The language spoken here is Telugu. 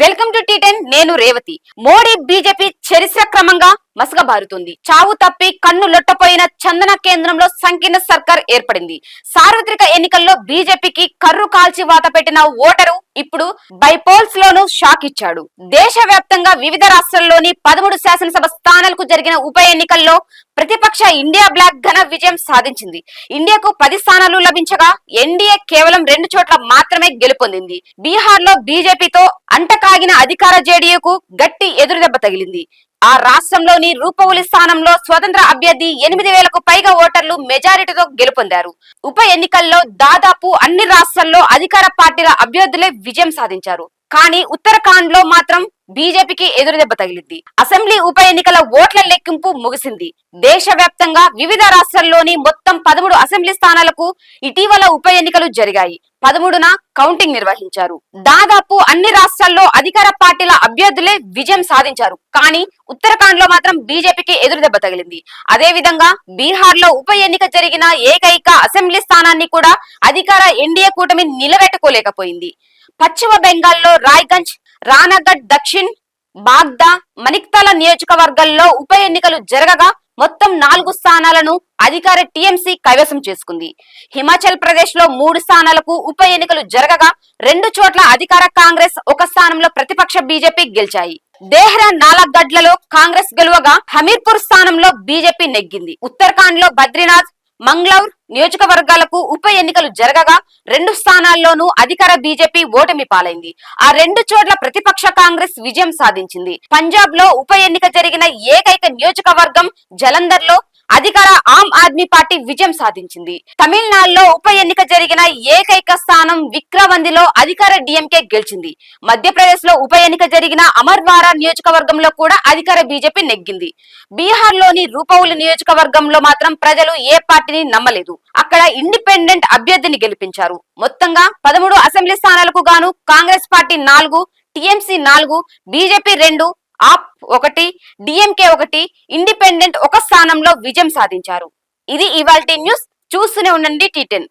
వెల్కమ్ టు టీటెన్ నేను రేవతి. మోడీ బీజేపీ చరిత్ర క్రమంగా మసగబారుతుంది చావు తప్పి కన్ను లొట్టపోయిన చందన కేంద్రంలో సంకీర్ణ సర్కార్ ఏర్పడింది. సార్వత్రిక ఎన్నికల్లో బీజేపీకి కర్రు కాల్చి వాత పెట్టిన ఓటరు ఇప్పుడు బైపోల్స్ లోనూ షాక్ ఇచ్చాడు. దేశవ్యాప్తంగా వివిధ రాష్ట్రాల్లోని పదమూడు శాసనసభ స్థానాలకు జరిగిన ఉప ఎన్నికల్లో ప్రతిపక్ష ఇండియా బ్లాక్ ఘన విజయం సాధించింది. ఇండియాకు పది స్థానాలు లభించగా ఎన్డీఏ కేవలం రెండు చోట్ల మాత్రమే గెలుపొందింది. బీహార్లో బీజేపీతో అంటకాగిన అధికార జేడీయూకు గట్టి ఎదురుదెబ్బ తగిలింది. ఆ రాష్ట్రంలోని రూపవులి స్థానంలో స్వతంత్ర అభ్యర్థి ఎనిమిది వేలకు పైగా ఓటర్లు మెజారిటీతో గెలుపొందారు. ఉప ఎన్నికల్లో దాదాపు అన్ని రాష్ట్రాల్లో అధికార పార్టీల అభ్యర్థులే విజయం సాధించారు. కానీ ఉత్తరాఖండ్లో మాత్రం బీజేపీకి ఎదురుదెబ్బ తగిలింది. అసెంబ్లీ ఉప ఎన్నికల ఓట్ల లెక్కింపు ముగిసింది. దేశవ్యాప్తంగా వివిధ రాష్ట్రాల్లోని మొత్తం పదమూడు అసెంబ్లీ స్థానాలకు ఇటీవల ఉప ఎన్నికలు జరిగాయి. పదమూడున కౌంటింగ్ నిర్వహించారు. దాదాపు అన్ని రాష్ట్రాల్లో అధికార పార్టీల అభ్యర్థులే విజయం సాధించారు. కానీ ఉత్తరాఖండ్లో మాత్రం బీజేపీకి ఎదురుదెబ్బ తగిలింది. అదే విధంగా బీహార్లో ఉప ఎన్నిక జరిగిన ఏకైక అసెంబ్లీ స్థానాన్ని కూడా అధికార ఎన్డీఏ కూటమి నిలబెట్టుకోలేకపోయింది. పశ్చిమ బెంగాల్లో రాయ్గంజ్ రానగఢ్ దక్షిణ్ బాగ్దా మణిక్తల నియోజకవర్గాల్లో ఉప ఎన్నికలు జరగగా మొత్తం నాలుగు స్థానాలను అధికార టీఎంసీ కైవసం చేసుకుంది. హిమాచల్ ప్రదేశ్లో మూడు స్థానాలకు ఉప ఎన్నికలు జరగగా రెండు చోట్ల అధికార కాంగ్రెస్ ఒక స్థానంలో ప్రతిపక్ష బీజేపీ గెలిచాయి. దేహ్రా నాలగడ్లలో కాంగ్రెస్ గెలువగా హమీర్పూర్ స్థానంలో బీజేపీ నెగ్గింది. ఉత్తరాఖండ్లో బద్రీనాథ్ మంగ్లౌర్ నియోజకవర్గాలకు ఉప ఎన్నికలు జరగగా రెండు స్థానాల్లోనూ అధికార బీజేపీ ఓటమి పాలైంది. ఆ రెండు చోట్ల ప్రతిపక్ష కాంగ్రెస్ విజయం సాధించింది. పంజాబ్లో ఉప ఎన్నిక జరిగిన ఏకైక నియోజకవర్గం జలంధర్లో అధికార ఆమ్ ఆద్మీ పార్టీ విజయం సాధించింది. తమిళనాడులో ఉప ఎన్నిక జరిగిన ఏకైక స్థానం విక్రవందిలో అధికార డిఎంకే గెలిచింది. మధ్యప్రదేశ్లో ఉప ఎన్నిక జరిగిన అమర్వారా నియోజకవర్గంలో కూడా అధికార బీజేపీ నెగ్గింది. బీహార్లోని రూపౌలి నియోజకవర్గంలో మాత్రం ప్రజలు ఏ పార్టీని నమ్మలేదు. అక్కడ ఇండిపెండెంట్ అభ్యర్థిని గెలిపించారు. మొత్తంగా పదమూడు అసెంబ్లీ స్థానాలకు గాను కాంగ్రెస్ పార్టీ నాలుగు టీఎంసీ నాలుగు బీజేపీ రెండు ఆప్ ఒకటి డిఎంకే ఒకటి ఇండిపెండెంట్ ఒక స్థానంలో విజయం సాధించారు. ఇది ఇవాల్టి న్యూస్. చూస్తూనే ఉండండి టీటెన్